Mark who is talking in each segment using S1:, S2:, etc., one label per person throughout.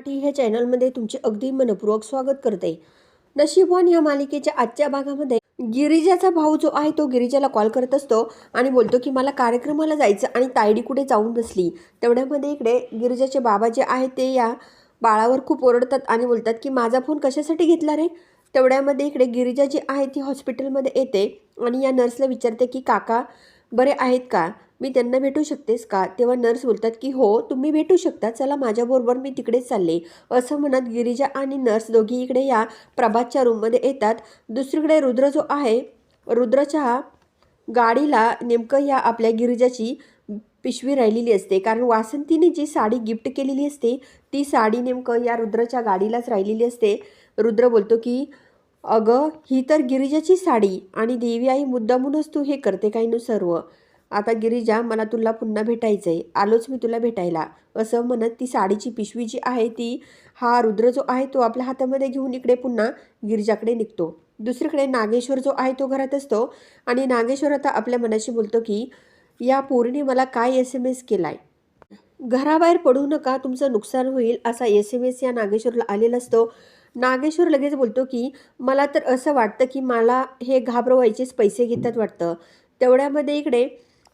S1: मराठी ह्या चॅनलमध्ये तुमचे अगदी मनपूर्वक स्वागत करते. नशीबवान या मालिकेच्या आजच्या भागामध्ये गिरिजाचा भाऊ जो आहे तो गिरिजाला कॉल करत असतो आणि बोलतो की मला कार्यक्रमाला जायचं आणि तायडी कुठे जाऊन बसली. तेवढ्यामध्ये इकडे गिरिजाचे बाबा जे आहेत ते या बाळावर खूप ओरडतात आणि बोलतात की माझा फोन कशासाठी घेतला रे? तेवढ्यामध्ये इकडे गिरिजा जी आहे ती हॉस्पिटलमध्ये येते आणि या नर्सला विचारते की काका बरे आहेत का? मी त्यांना भेटू शकतेस का? तेव्हा नर्स बोलतात की हो तुम्ही भेटू शकता. चला माझ्याबरोबर मी तिकडेच चालले. असं म्हणत गिरिजा आणि नर्स दोघी इकडे या प्रभातच्या रूममध्ये येतात. दुसरीकडे रुद्र जो आहे रुद्रच्या गाडीला नेमकं या आपल्या गिरिजाची पिशवी राहिलेली असते. कारण वासंतीने जी साडी गिफ्ट केलेली असते ती साडी नेमकं या रुद्रच्या गाडीलाच राहिलेली असते. रुद्र बोलतो की अगं ही तर गिरिजाची साडी आणि देवी आई मुद्दामूनच तू हे करते काही नु सर्व? आता गिरिजा मला तुला पुन्हा भेटायचं आहे आलोच मी तुला भेटायला. असं म्हणत ती साडीची पिशवी जी आहे ती हा रुद्र जो आहे तो आपल्या हातामध्ये घेऊन इकडे पुन्हा गिरिजाकडे निघतो. दुसरीकडे नागेश्वर जो आहे तो घरात असतो आणि नागेश्वर आता आपल्या मनाशी बोलतो की या पोरीने मला काय एस एम एस केला आहे घराबाहेर पडू नका तुमचं नुकसान होईल असा एस एम एस या नागेश्वरला आलेला असतो. नागेश्वर लगेच बोलतो की मला तर असं वाटतं की मला हे घाबरवायचेच पैसे घेतात वाटतं. तेवढ्यामध्ये इकडे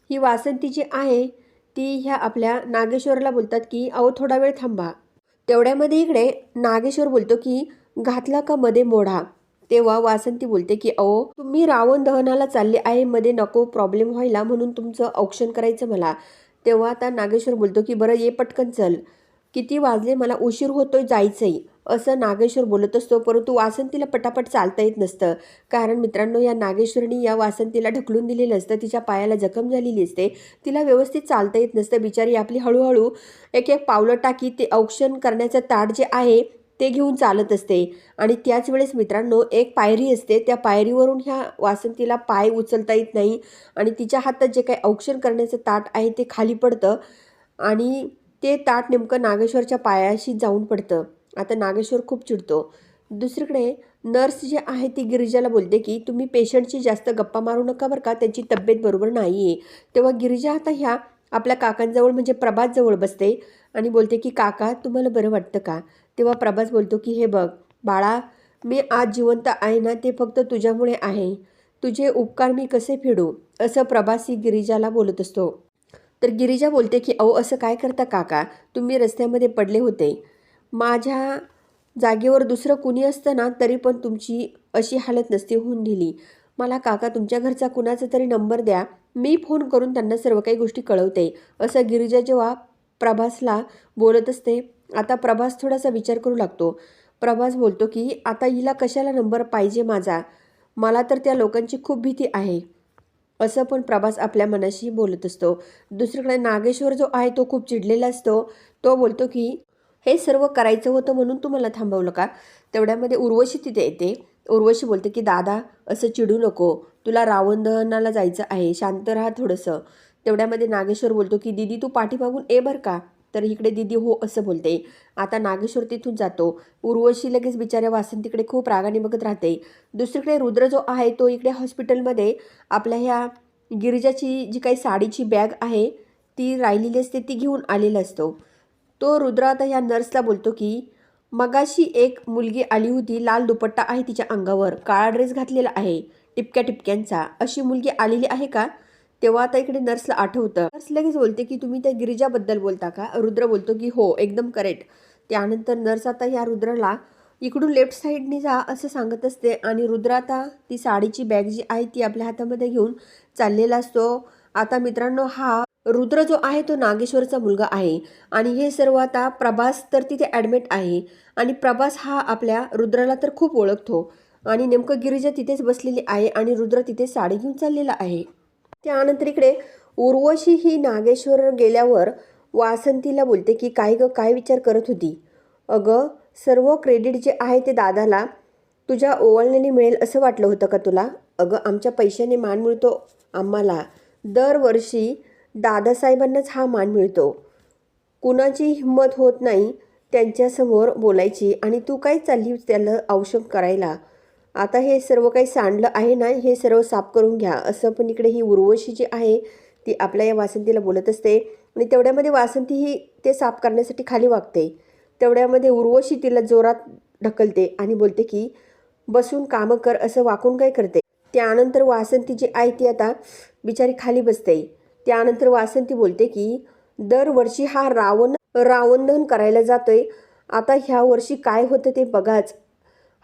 S1: ही वासंती जी आहे ती ह्या आपल्या नागेश्वरला बोलतात की अहो थोडा वेळ थांबा. तेवढ्यामध्ये इकडे नागेश्वर बोलतो की घातला का मध्ये मोढा? तेव्हा वासंती बोलते की अहो तुम्ही रावण दहनाला चालले आहे मध्ये नको प्रॉब्लेम व्हायला म्हणून तुमचं औक्षण करायचं मला. तेव्हा आता नागेश्वर बोलतो की बरं ये पटकन चल. किती वाजले मला उशीर होतोय जायचंही असं नागेश्वर बोलत असतो परंतु वासंतीला पटापट चालता येत नसतं. कारण मित्रांनो या नागेश्वरनी या वासंतीला ढकलून दिलेलं असतं. तिच्या पायाला जखम झालेली असते. तिला व्यवस्थित चालता येत नसतं. बिचारी आपली हळूहळू एक एक पावलं टाकी ते औक्षण करण्याचं ताट जे आहे ते घेऊन चालत असते. आणि त्याच वेळेस मित्रांनो एक पायरी असते. त्या पायरीवरून ह्या वासंतीला पाय उचलता येत नाही. आणि तिच्या हातात जे काही औक्षण करण्याचं ताट आहे ते खाली पडतं. आणि ते ताट नेमकं नागेश्वरच्या पायाशी जाऊन पडतं. आता नागेश्वर खूप चिडतो. दुसरीकडे नर्स जी आहे ती गिरिजाला बोलते की तुम्ही पेशंटची जास्त गप्पा मारू नका बरं का त्यांची तब्येत बरोबर नाही आहे तेव्हा गिरिजा आता ह्या आपल्या काकांजवळ म्हणजे प्रभातजवळ बसते आणि बोलते की काका तुम्हाला बरं वाटतं का? तेव्हा प्रभास बोलतो की हे बघ बाळा मी आज जिवंत आहे ना ते फक्त तुझ्यामुळे आहे. तुझे उपकार मी कसे फेडू? असं प्रभास ही गिरिजाला बोलत असतो. तर गिरिजा बोलते की अहो असं काय करता काका? तुम्ही रस्त्यामध्ये पडले होते. माझ्या जागेवर दुसरं कुणी असतं ना तरी पण तुमची अशी हालत नसती होऊन दिली. मला काका तुमच्या घरचा कुणाचा तरी नंबर द्या. मी फोन करून त्यांना सर्व काही गोष्टी कळवते. असं गिरिजा जेव्हा प्रभासला बोलत असते आता प्रभास थोडासा विचार करू लागतो. प्रभास बोलतो की आता हिला कशाला नंबर पाहिजे माझा? मला तर त्या लोकांची खूप भीती आहे. असं पण प्रभास आपल्या मनाशी बोलत असतो. दुसरीकडे नागेश्वर जो आहे तो खूप चिडलेला असतो. तो बोलतो की हे सर्व करायचं होतं म्हणून तू मला थांबवलं का? तेवढ्यामध्ये उर्वशी तिथे येते. उर्वशी बोलते की दादा असं चिडू नको. तुला रावण दहनाला जायचं आहे. शांत राहा थोडंसं. तेवढ्यामध्ये नागेश्वर बोलतो की दिदी तू पाठीमागून ए बरं का? तर इकडे दिदी हो असं बोलते. आता नागेश्वर तिथून जातो. उर्वशी लगेच बिचाऱ्या तिकडे खूप रागाने बघत राहते. दुसरीकडे रुद्र जो आहे तो इकडे हॉस्पिटलमध्ये आपल्या ह्या गिरिजाची जी काही साडीची बॅग आहे ती राहिलेली असते ती घेऊन आलेला असतो. तो रुद्र आता ह्या नर्सला बोलतो की मगाशी एक मुलगी आली होती लाल दुपट्टा आहे तिच्या अंगावर काळा ड्रेस घातलेला आहे टिपक्या टिपक्यांचा. अशी मुलगी आलेली आहे का? तेव्हा आता इकडे नर्सला आठवतं. नर्स लगेच बोलते की तुम्ही त्या गिरिजाबद्दल बोलता का? रुद्र बोलतो की हो एकदम करेक्ट त्यानंतर नर्स आता या रुद्राला इकडून लेफ्ट साईडने जा असं सांगत असते. आणि रुद्र आता ती साडीची बॅग जी आहे ती आपल्या हातामध्ये घेऊन चाललेला असतो. आता मित्रांनो हा रुद्र जो आहे तो नागेश्वरचा मुलगा आहे. आणि हे सर्व आता प्रभास तर तिथे ॲडमिट आहे. आणि प्रभास हा आपल्या रुद्राला तर खूप ओळखतो. आणि नेमकं गिरिजा तिथेच बसलेली आहे आणि रुद्र तिथे साडी घेऊन चाललेला आहे. त्यानंतर इकडे उर्वशी ही नागेश्वर गेल्यावर वासंतीला बोलते की काय ग काय विचार करत होती? अगं सर्व क्रेडिट जे आहे ते दादाला तुझ्या ओवाळण्याने मिळेल असं वाटलं होतं का तुला? अगं आमच्या पैशाने मान मिळतो आम्हाला. दरवर्षी दादासाहेबांनाच हा मान मिळतो. कुणाची हिंमत होत नाही त्यांच्यासमोर बोलायची आणि तू काय चालली त्याला औषध करायला? आता हे सर्व काही सांडलं आहे ना हे सर्व साफ करून घ्या. असं पण इकडे ही उर्वशी जी आहे ती आपल्या या वासंतीला बोलत असते आणि तेवढ्यामध्ये वासंती ही ते साफ करण्यासाठी खाली वागते. तेवढ्यामध्ये उर्वशी तिला जोरात ढकलते आणि बोलते की बसून कामं कर असं वाकून काय करते? त्यानंतर वासंती जी आहे ती आता बिचारी खाली बसते. त्यानंतर वासंती बोलते की दरवर्षी हा रावण रावणदहन करायला जातोय. आता ह्या वर्षी काय होतं ते बघाच.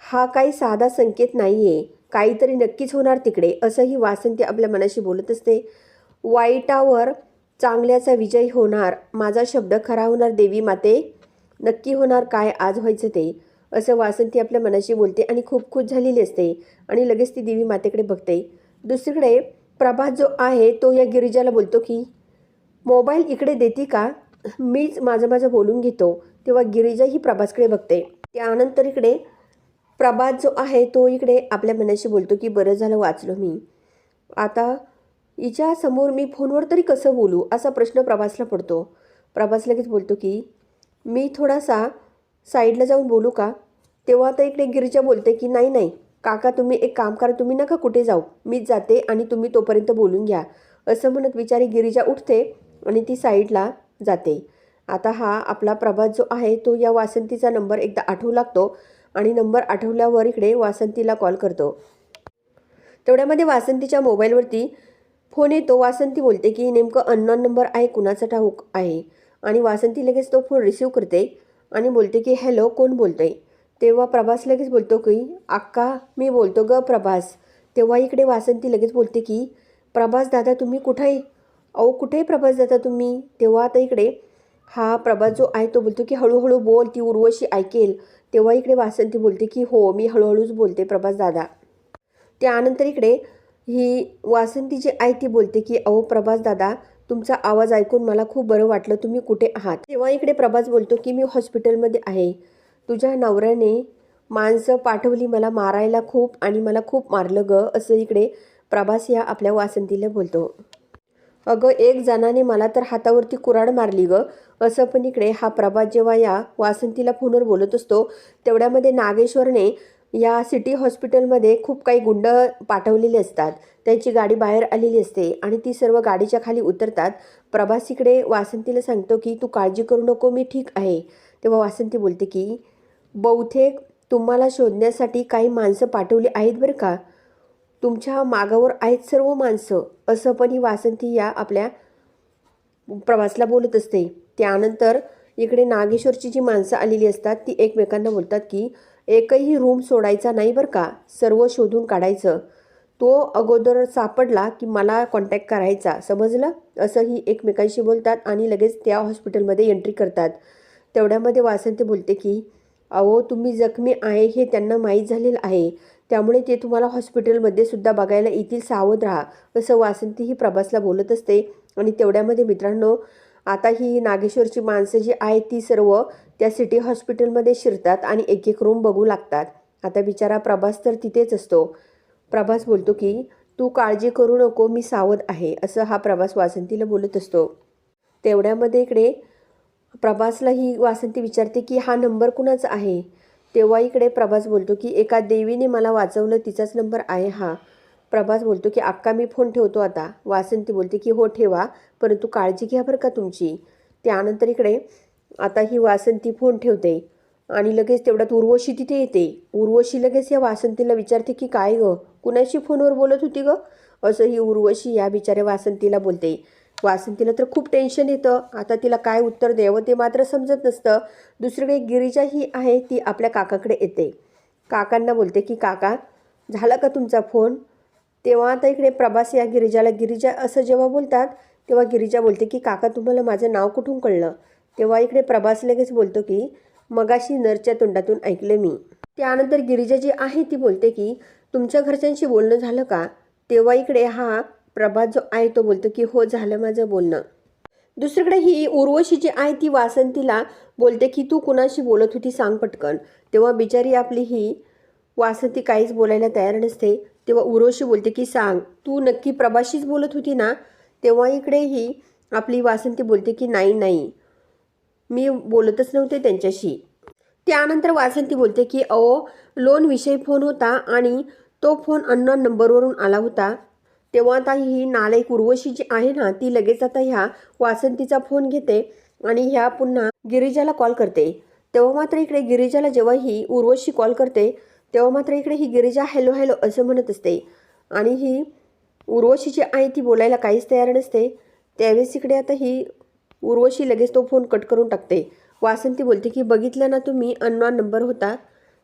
S1: हा काही साधा संकेत नाही आहे काहीतरी नक्कीच होणार तिकडे असंही वासंती आपल्या मनाशी बोलत असते. वाईटावर चांगल्याचा विजय होणार. माझा शब्द खरा होणार देवी माते. नक्की होणार काय आज व्हायचं ते असं वासंती आपल्या मनाशी बोलते आणि खूप खुश झालेली असते आणि लगेच ती देवी मातेकडे बघते. दुसरीकडे प्रभात जो आहे तो या गिरिजाला बोलतो की मोबाईल इकडे देते का? मीच माझं माझं बोलून घेतो. तेव्हा गिरिजा ही प्रभासकडे बघते. त्यानंतर इकडे प्रभात जो आहे तो इकडे आपल्या मनाशी बोलतो की बरं झालं वाचलो मी. आता हिच्यासमोर मी फोनवर तरी कसं बोलू? असा प्रश्न प्रभासला पडतो. प्रभास लगेच बोलतो की मी थोडासा साईडला जाऊन बोलू का? तेव्हा आता इकडे गिरिजा बोलते की नाही नाही. काका तुम्ही एक काम करा तुम्ही नका कुठे जाऊ. मीच जाते आणि तुम्ही तोपर्यंत बोलून घ्या. असं म्हणत विचारी गिरिजा उठते आणि ती साईडला जाते. आता हा आपला प्रभात जो आहे तो या वासंतीचा नंबर एकदा आठवू लागतो आणि नंबर आठवल्यावर इकडे वासंतीला कॉल करतो. तेवढ्यामध्ये वासंतीच्या मोबाईलवरती फोन येतो. वासंती बोलते की नेमकं अननॉन नंबर आहे कुणाचा ठाऊक आहे? आणि वासंती लगेच तो फोन रिसीव करते आणि बोलते की हॅलो कोण बोलतंय? तेव्हा प्रभास लगेच बोलतो की अक्का मी बोलतो ग प्रभास. तेव्हा इकडे वासंती लगेच बोलते की प्रभास दादा तुम्ही कुठे आहे अहो कुठे प्रभास दादा तुम्ही? तेव्हा आता इकडे हा प्रभास जो आहे तो बोलतो की हळूहळू बोल ती उर्वशी ऐकेल. तेव्हा इकडे वासंती बोलते की हो मी हळूहळूच बोलते प्रभास दादा. त्यानंतर इकडे ही वासंती जी आहे ती बोलते की अहो प्रभास दादा तुमचा आवाज ऐकून मला खूप बरं वाटलं तुम्ही कुठे आहात? तेव्हा इकडे प्रभास बोलतो की मी हॉस्पिटलमध्ये आहे. तुझ्या नवऱ्याने माणसं पाठवली मला मारायला खूप आणि मला खूप मारलं ग असं इकडे प्रभास या आपल्या वासंतीला बोलतो. अगं एक जणाने मला तर हातावरती कुराड मारली ग असं पण इकडे हा प्रभात जेव्हा या वासंतीला फोनवर बोलत असतो तेवढ्यामध्ये नागेश्वरने या सिटी हॉस्पिटलमध्ये खूप काही गुंड पाठवलेले असतात. त्यांची गाडी बाहेर आलेली असते आणि ती सर्व गाडीच्या खाली उतरतात. प्रभास इकडे वासंतीला सांगतो की तू काळजी करू नको मी ठीक आहे. तेव्हा वासंती बोलते की बहुतेक तुम्हाला शोधण्यासाठी काही माणसं पाठवली आहेत बरं का? तुमच्या मागावर आहेत सर्व माणसं. असं पण ही वासंती या आपल्या प्रवासला बोलत असते. त्यानंतर इकडे नागेश्वरची जी माणसं आलेली असतात ती एकमेकांना बोलतात की एकही रूम सोडायचा नाही बरं का? सर्व शोधून काढायचं. तो अगोदर सापडला की मला कॉन्टॅक्ट करायचा. समजलं? असंही एकमेकांशी बोलतात आणि लगेच त्या हॉस्पिटलमध्ये एंट्री करतात. तेवढ्यामध्ये वासंती बोलते की अहो तुम्ही जखमी आहे हे त्यांना माहीत झालेलं आहे. त्यामुळे ते तुम्हाला हॉस्पिटलमध्ये सुद्धा बघायला येतील सावध राहा. असं वासंती ही प्रभासला बोलत असते. आणि तेवढ्यामध्ये मित्रांनो आता ही नागेश्वरची माणसं जी आहेत ती सर्व त्या सिटी हॉस्पिटलमध्ये शिरतात आणि एक एक रूम बघू लागतात. आता बिचारा प्रभास तर तिथेच असतो. प्रभास बोलतो की तू काळजी करू नको मी सावध आहे असं हा प्रभास वासंतीला बोलत असतो. तेवढ्यामध्ये इकडे प्रभासला ही वासंती विचारते की हा नंबर कुणाचा आहे? तेव्हा इकडे प्रभास बोलतो की एका देवीने मला वाचवलं तिचाच नंबर आहे हा. प्रभास बोलतो की अक्का मी फोन ठेवतो आता. वासंती बोलते की हो ठेवा परंतु काळजी घ्या बरं का तुमची. त्यानंतर इकडे आता ही वासंती फोन ठेवते. आणि लगेच तेवढ्यात उर्वशी तिथे येते. उर्वशी लगेच या वासंतीला विचारते की काय गं कुणाशी फोनवर बोलत होती गं? असं ही उर्वशी या बिचाऱ्या वासंतीला बोलते. वासंतीला तर खूप टेन्शन येतं. आता तिला काय उत्तर द्यावं ते मात्र समजत नसतं. दुसरीकडे गिरिजा ही आहे ती आपल्या काकाकडे येते. काकांना बोलते की काका झाला का तुमचा फोन? तेव्हा आता इकडे प्रभास या गिरिजाला गिरिजा असं जेव्हा बोलतात तेव्हा गिरिजा बोलते की काका तुम्हाला माझं नाव कुठून कळलं? तेव्हा इकडे प्रभास लगेच बोलतो की मगाशी नरच्या तोंडातून ऐकलं मी. त्यानंतर गिरिजा जी आहे ती बोलते की तुमच्या घरच्यांशी बोलणं झालं का? तेव्हा इकडे हा प्रभात जो आहे तो बोलतो की हो झालं माझं बोलणं. दुसरीकडे ही उर्वशी जी आहे ती वासंतीला बोलते की तू कुणाशी बोलत होती सांग पटकन. तेव्हा बिचारी आपली ही वासंती काहीच बोलायला तयार नसते. तेव्हा उर्वशी बोलते की सांग तू नक्की प्रभाशीच बोलत होती ना? तेव्हा इकडे ही आपली वासंती बोलते की नाही नाही मी बोलतच नव्हते त्यांच्याशी. त्यानंतर वासंती बोलते की अहो लोनविषयी फोन होता आणि तो फोन अननॉन नंबरवरून आला होता. तेव्हा आता ही नालायक उर्वशी जी आहे ना ती लगेच आता ह्या वासंतीचा फोन घेते आणि ह्या पुन्हा गिरिजाला कॉल करते. तेव्हा मात्र इकडे गिरिजाला जेव्हा ही उर्वशी कॉल करते तेव्हा मात्र इकडे ही गिरिजा हॅलो हॅलो असं म्हणत असते. आणि ही उर्वशी जी आहे ती बोलायला काहीच तयार नसते. त्यावेळेस इकडे आता ही उर्वशी लगेच तो फोन कट करून टाकते. वासंती बोलते की बघितलं ना तुम्ही अननॉन नंबर होता.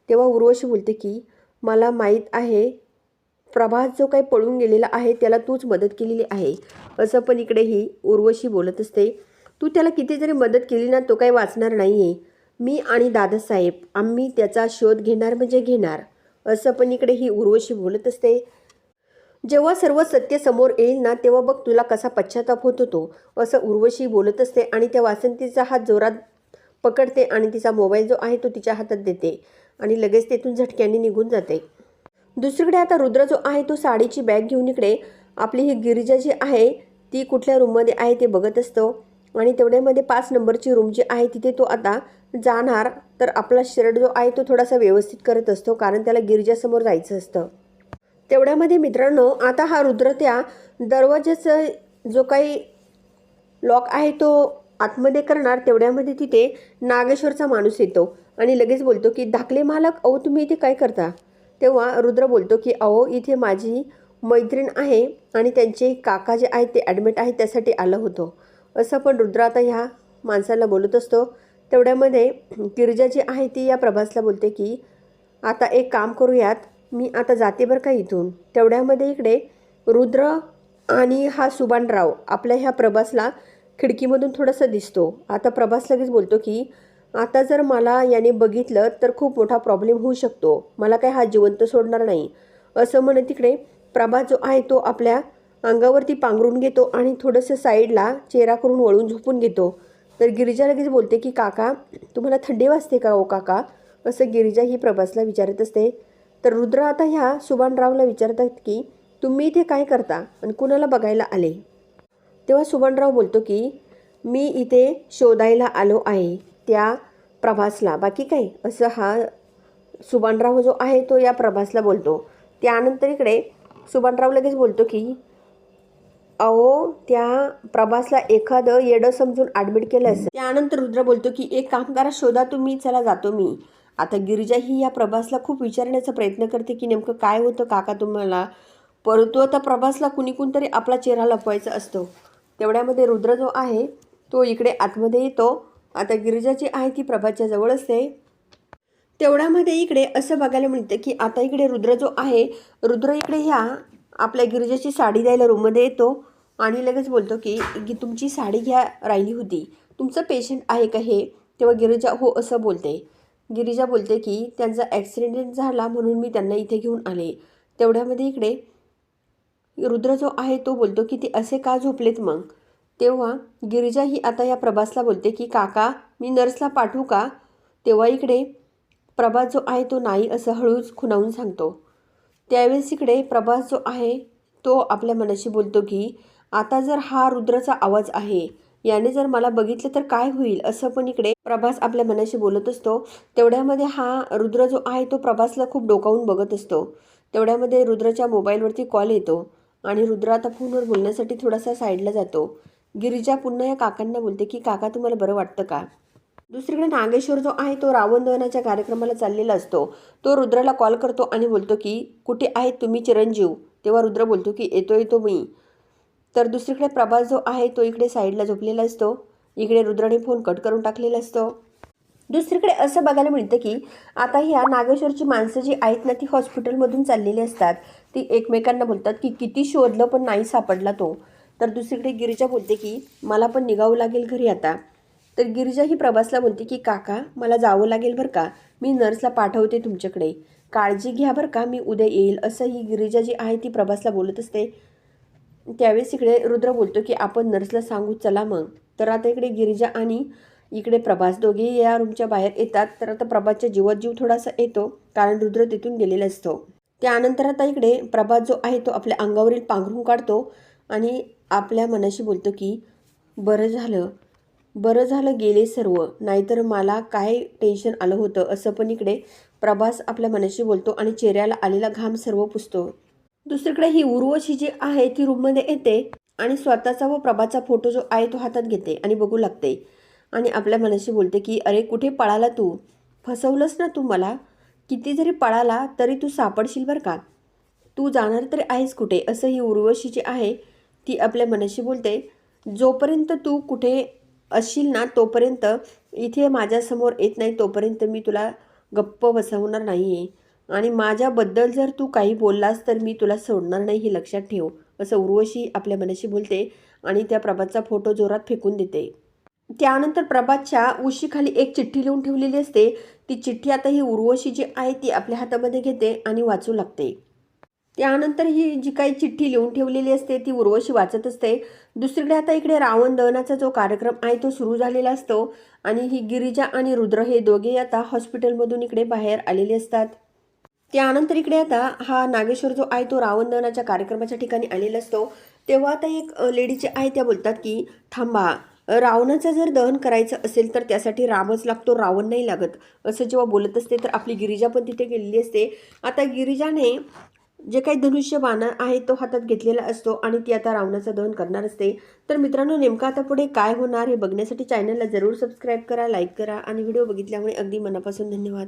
S1: तेव्हा उर्वशी बोलते की मला माहीत आहे प्रभास जो काही पळून गेलेला आहे त्याला तूच मदत केलेली आहे. असं पण इकडे ही उर्वशी बोलत असते. तू त्याला किती जरी मदत केली ना तो काही वाचणार नाही आहे मी आणि दादासाहेब आम्ही त्याचा शोध घेणार म्हणजे घेणार. असं पण इकडे ही उर्वशी बोलत असते. जेव्हा सर्व सत्य समोर येईल ना तेव्हा बघ तुला कसा पश्चाताप होत होतो. असं उर्वशी बोलत असते आणि त्या वासंतीचा हात जोरात पकडते आणि तिचा मोबाईल जो आहे तो तिच्या हातात देते. आणि लगेच तेथून झटक्याने निघून जाते. दुसरीकडे आता रुद्र जो आहे तो साडीची बॅग घेऊन इकडे. आपली ही गिरिजा जी आहे ती कुठल्या रूममध्ये आहे ते बघत असतो. आणि तेवढ्यामध्ये पाच नंबरची रूम जी आहे तिथे तो आता जाणार. तर आपला शर्ट जो आहे तो थोडासा व्यवस्थित करत असतो कारण त्याला गिरिजासमोर जायचं असतं. तेवढ्यामध्ये मित्रांनो आता हा रुद्र त्या दरवाजाचा जो काही लॉक आहे तो आतमध्ये करणार. तेवढ्यामध्ये तिथे नागेश्वरचा माणूस येतो. आणि लगेच बोलतो की धाकले मालक अहो तुम्ही इथे काय करता? तेव्हा रुद्र बोलतो की अहो इथे माझी मैत्रीण आहे आणि त्यांचे काका जे आहेत ते ॲडमिट आहेत त्यासाठी आलं होतं. असं पण रुद्र आता ह्या माणसाला बोलत असतो. तेवढ्यामध्ये गिरजा जी आहे ती या प्रभासला बोलते की आता एक काम करूयात मी आता जाते बरं का इथून. तेवढ्यामध्ये इकडे रुद्र आणि हा सुबानराव आपल्या ह्या प्रभासला खिडकीमधून थोडंसं दिसतो. आता प्रभास लगेच बोलतो की आता जर मला याने बघितलं तर खूप मोठा प्रॉब्लेम होऊ शकतो. मला काय हा जिवंत सोडणार नाही. असं म्हणत तिकडे प्रभा जो आहे तो आपल्या अंगावरती पांघरून घेतो आणि थोडंसं साईडला चेहरा करून वळून झोपून घेतो. तर गिरिजा लगेच बोलते की काका तुम्हाला थंडी वाजते का ओ काका? असं गिरिजा ही प्रभासला विचारत असते. तर रुद्र आता ह्या सुभानरावला विचारतात की तुम्ही इथे काय करता आणि कुणाला बघायला आले? तेव्हा सुभानराव बोलतो की मी इथे शोधायला आलो आहे. त्या प्रभासला. बाकी काय असं हा सुभानराव जो आहे तो या प्रभासला बोलतो. त्यानंतर इकडे सुभानराव लगेच बोलतो की अहो त्या प्रभासला एखादं येडं समजून ॲडमिट केलं असेल. त्यानंतर रुद्र बोलतो की एक कामगार शोधा तुम्ही चला जातो मी. आता गिरिजा ही या प्रभासला खूप विचारण्याचा प्रयत्न करते की नेमकं काय होतं काका तुम्हाला? परंतु आता प्रभासला कुणी कोणतरी आपला चेहरा लपवायचा असतो. तेवढ्यामध्ये रुद्र जो आहे तो इकडे आतमध्ये येतो. आता गिरिजा जी आहे ती प्रभाच्या जवळ असते. तेवढ्यामध्ये इकडे असं बघायला मिळतं की आता इकडे रुद्र जो आहे रुद्र इकडे ह्या आपल्या गिरिजाची साडी द्यायला रूममध्ये येतो आणि लगेच बोलतो की की तुमची साडी घ्या राहिली होती. तुमचं पेशंट आहे का हे? तेव्हा गिरिजा हो असं बोलते. गिरिजा बोलते की त्यांचा ॲक्सिडेंट झाला म्हणून मी त्यांना इथे घेऊन आले. तेवढ्यामध्ये इकडे रुद्र जो आहे तो बोलतो की ते असे का झोपलेत मग? तेव्हा गिरिजा ही आता या प्रभासला बोलते की काका मी नर्सला पाठवू का? तेव्हा इकडे प्रभास जो आहे तो नाही असं हळूच खुणावून सांगतो. त्यावेळेस इकडे प्रभास जो आहे तो आपल्या मनाशी बोलतो की आता जर हा रुद्राचा आवाज आहे याने जर मला बघितलं तर काय होईल? असं पण इकडे प्रभास आपल्या मनाशी बोलत असतो. तेवढ्यामध्ये हा रुद्र जो आहे तो प्रभासला खूप डोकावून बघत असतो. तेवढ्यामध्ये रुद्राच्या मोबाईलवरती कॉल येतो आणि रुद्र आता फोनवर बोलण्यासाठी थोडासा साईडला जातो. गिरिजा पुन्हा या काकांना बोलते की काका तुम्हाला बरं वाटतं का? दुसरीकडे नागेश्वर जो आहे तो रावण दहनाच्या कार्यक्रमाला चाललेला असतो. तो रुद्राला कॉल करतो आणि बोलतो की कुठे आहेत तुम्ही चिरंजीव? तेव्हा रुद्र बोलतो की येतो येतो मी. तर दुसरीकडे प्रभास जो आहे तो इकडे साईडला झोपलेला असतो. इकडे रुद्राने फोन कट करून टाकलेला असतो. दुसरीकडे असं बघायला मिळतं की आता ह्या नागेश्वरची माणसं जी आहेत ना ती हॉस्पिटलमधून चाललेली असतात. ती एकमेकांना बोलतात की किती शोधलं पण नाही सापडला तो. तर दुसरीकडे गिरिजा बोलते की मला पण निघावं लागेल घरी आता. तर गिरिजा ही प्रभासला बोलते की काका मला जावं लागेल बरं का? मी नर्सला पाठवते तुमच्याकडे. काळजी घ्या बरं का मी उद्या येईल. असं ही गिरिजा जी आहे ती प्रभासला बोलत असते. त्यावेळेस इकडे रुद्र बोलतो की आपण नर्सला सांगू चला मग. तर आता इकडे गिरिजा आणि इकडे प्रभास दोघे या रूमच्या बाहेर येतात. तर आता प्रभासच्या जीवात जीव थोडासा येतो कारण रुद्र तिथून गेलेला असतो. त्यानंतर आता इकडे प्रभास जो आहे तो आपल्या अंगावरील पांघरून काढतो आणि आपल्या मनाशी बोलतो की बरं झालं. बरं झालं गेले सर्व. नाहीतर मला काय टेन्शन आलं होतं? असं पण इकडे प्रभास आपल्या मनाशी बोलतो आणि चेहऱ्याला आलेला घाम सर्व पुसतो. दुसरीकडे ही उर्वशी जी आहे ती रूममध्ये येते आणि स्वतःचा व प्रभाचा फोटो जो आहे तो हातात घेते आणि बघू लागते. आणि आपल्या मनाशी बोलते की अरे कुठे पळाला तू? फसवलंस ना तू मला? किती जरी पळाला तरी तू सापडशील बरं का? तू जाणार तरी आहेस कुठे? असं ही उर्वशी जी आहे ती आपल्या मनाशी बोलते जोपर्यंत तू कुठे असशील ना तोपर्यंत इथे माझ्यासमोर येत नाही तोपर्यंत मी तुला गप्प बसवणार नाही आहे आणि माझ्याबद्दल जर तू काही बोललास तर मी तुला सोडणार नाही हे लक्षात ठेव असं उर्वशी आपल्या मनाशी बोलते आणि त्या प्रभातचा फोटो जोरात फेकून देते. त्यानंतर प्रभातच्या उशीखाली एक चिठ्ठी लिहून ठेवलेली असते. ती चिठ्ठी आता ही उर्वशी जी आहे ती आपल्या हातामध्ये घेते आणि वाचू लागते. त्यानंतर ही जी काही चिठ्ठी लिहून ठेवलेली असते ती उर्वशी वाचत असते. दुसरीकडे आता इकडे रावण दहनाचा जो कार्यक्रम आहे तो सुरू झालेला असतो. आणि ही गिरिजा आणि रुद्र हे दोघे आता हॉस्पिटलमधून इकडे बाहेर आलेले असतात. त्यानंतर इकडे आता हा नागेश्वर जो आहे तो रावण दहनाच्या कार्यक्रमाच्या ठिकाणी आलेला असतो. तेव्हा आता एक लेडीचे आहे त्या बोलतात की थांबा रावणाचं जर दहन करायचं असेल तर त्यासाठी रामच लागतो रावण नाही लागत. असं जेव्हा बोलत असते तर आपली गिरिजा पण तिथे गेलेली असते. आता गिरिजाने जे काही धनुष्य बाण आहे तो हातात घेतलेला असतो आणि ती आता रावणाचा दहन करणार असते. तर मित्रांनो नेमकं आता पुढे काय होणार हे बघण्यासाठी चॅनलला जरूर सबस्क्राईब करा लाईक करा आणि व्हिडिओ बघितल्यामुळे अगदी मनापासून धन्यवाद.